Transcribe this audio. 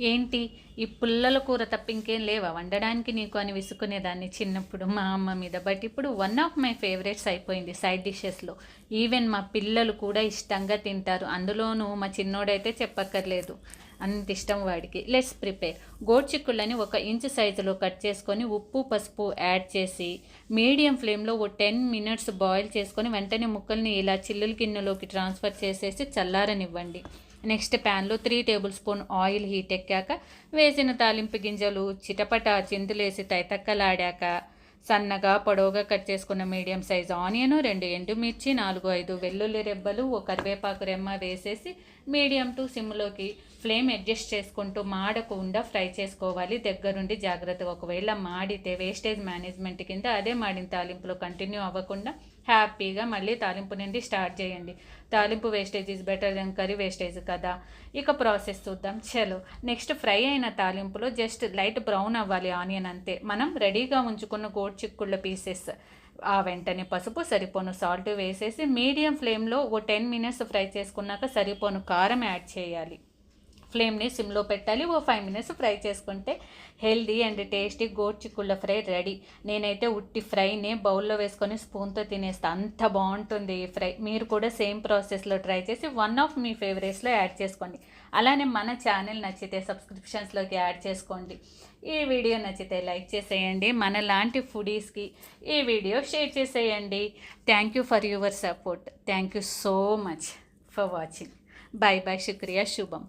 ఏంటి? ఈ పుల్లల కూర తప్ప ఇంకేం లేవా? వండడానికి నీకు అని విసుకునేదాన్ని చిన్నప్పుడు మా అమ్మ మీద. బట్ ఇప్పుడు వన్ ఆఫ్ మై ఫేవరెట్స్ అయిపోయింది సైడ్ డిషెస్లో ఈవెన్ మా పిల్లలు కూడా ఇష్టంగా తింటారు. అందులోనూ మా చిన్నోడైతే చెప్పక్కర్లేదు. అంత ఇష్టం వాడికి. లెట్స్ ప్రిపేర్ గోడ్చిక్కుళ్ళని ఒక ఇంచు సైజులో కట్ చేసుకొని ఉప్పు పసుపు యాడ్ చేసి మీడియం ఫ్లేమ్లో ఓ టెన్ మినిట్స్ బాయిల్ చేసుకొని వెంటనే ముక్కల్ని ఇలా చిల్లుల గిన్నెలోకి ట్రాన్స్ఫర్ చేసేసి చల్లారనివ్వండి. నెక్స్ట్ ప్యాన్లో three tablespoon oil heat ఎక్కాక వేసిన తాలింపు గింజలు చిటపట చిందులేసి తైతక్కలాడాక సన్నగా పొడవుగా కట్ చేసుకున్న మీడియం సైజ్ ఆనియన్ రెండు ఎండుమిర్చి నాలుగు ఐదు వెల్లుల్లి రెబ్బలు ఒక కరివేపాకు రెమ్మ వేసేసి మీడియం టు సిమ్లోకి ఫ్లేమ్ అడ్జస్ట్ చేసుకుంటూ మాడకుండా ఫ్రై చేసుకోవాలి. దగ్గరుండి జాగ్రత్తగా ఒకవేళ మాడితే వేస్టేజ్ మేనేజ్మెంట్ కింద అదే మాడిన తాలింపులో కంటిన్యూ అవ్వకుండా హ్యాపీగా మళ్ళీ తాలింపు నుండి స్టార్ట్ చేయండి. తాలింపు wastage is better than curry wastage కదా. ఇక ప్రాసెస్ చూద్దాం. చలో నెక్స్ట్ ఫ్రై అయిన తాలింపులో జస్ట్ లైట్ బ్రౌన్ అవ్వాలి ఆనియన్ అంతే. మనం రెడీగా ఉంచుకున్న గోట్ చిక్కుళ్ళ పీసెస్ ఆ వెంటనే పసుపు సరిపోను సాల్ట్ వేసేసి మీడియం ఫ్లేమ్లో ఓ టెన్ మినిట్స్ ఫ్రై చేసుకున్నాక సరిపోను కారం యాడ్ చేయాలి. ఫ్లేమ్ని సిమ్లో పెట్టాలి. ఓ ఫైవ్ మినిట్స్ ఫ్రై చేసుకుంటే హెల్దీ అండ్ టేస్టీ గోడ్ చిక్కుళ్ళ ఫ్రై రెడీ. నేనైతే ఉట్టి ఫ్రైని బౌల్లో వేసుకొని స్పూన్తో తినేస్తా. అంత బాగుంటుంది ఈ ఫ్రై. మీరు కూడా సేమ్ ప్రాసెస్లో ట్రై చేసి వన్ ఆఫ్ మీ ఫేవరెట్స్లో యాడ్ చేసుకోండి. అలానే మన ఛానల్ నచ్చితే సబ్స్క్రిప్షన్స్లోకి యాడ్ చేసుకోండి. ఈ వీడియో నచ్చితే లైక్ చేసేయండి. మన లాంటి ఫుడీస్కి ఈ వీడియో షేర్ చేసేయండి. Thank you for your support. Thank you so much for watching. Bye bye శుక్రియా శుభం.